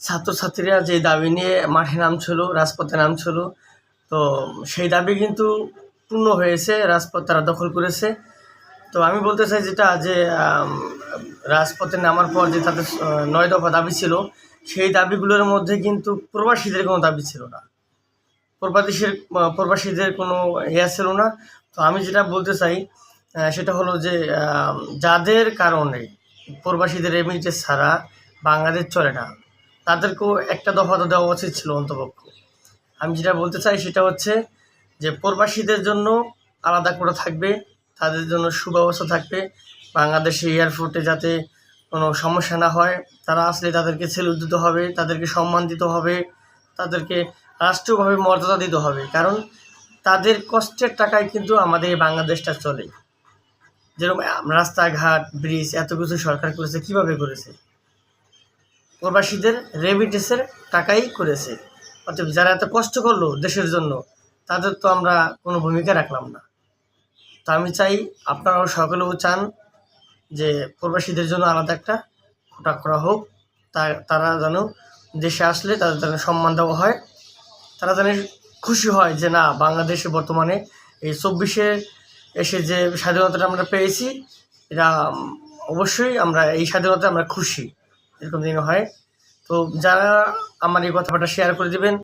ছাত্রছাত্রীরা যে দাবি নিয়ে মাঠে নামছিল, রাজপথে নামছিল, তো সেই দাবি কিন্তু পূর্ণ হয়েছে, রাজপথ তারা দখল করেছে। তো আমি বলতে চাই যেটা যে রাজপথে নামার পর যে তাদের নয় দফা দাবি ছিল, সেই দাবিগুলোর মধ্যে কিন্তু প্রবাসীদের কোনো দাবি ছিল না। প্রবাসীর প্রবাসীদের কোনো ইয়া ছিল না। তো আমি যেটা বলতে চাই সেটা হলো যে যাদের কারণে প্রবাসীদের রেমিটেন্স ছাড়া বাংলাদেশ চলে না তাদেরকেও একটা দফা তো দেওয়া উচিত ছিল অন্তপক্ষ। আমি যেটা বলতে চাই সেটা হচ্ছে যে প্রবাসীদের জন্য আলাদা করে থাকবে, তাদের জন্য সুব্যবস্থা থাকবে। বাংলাদেশে এয়ারপোর্টে যাতে কোনো সমস্যা না হয়, তারা আসলে তাদেরকে সেলুট দিতে হবে, তাদেরকে সম্মান দিতে হবে, তাদেরকে রাষ্ট্রীয়ভাবে মর্যাদা দিতে হবে। কারণ তাদের কষ্টের টাকায় কিন্তু আমাদের এই বাংলাদেশটা চলে। যেরকম রাস্তাঘাট, ব্রিজ এত কিছু সরকার করেছে, কীভাবে করেছে? প্রবাসীদের রেমিটেন্সের টাকাই করেছে। অতএব যারা এত কষ্ট করল দেশের জন্য, তাদের তো আমরা কোনো ভূমিকা রাখলাম না। তা আমি চাই আপনারাও সকলেও চান যে প্রবাসীদের জন্য আলাদা একটা কোটা করা হোক। তারা যেন দেশে আসলে তাদের যেন সম্মান দেওয়া হয়। তারা যেন খুশি হয় যে না, বাংলাদেশে বর্তমানে এই চব্বিশে এসে যে স্বাধীনতাটা আমরা পেয়েছি, এটা অবশ্যই আমরা, এই স্বাধীনতা আমরা খুশি। এরকম যেন হয়। তো যারা আমার এই কথাটা শেয়ার করে দিবেন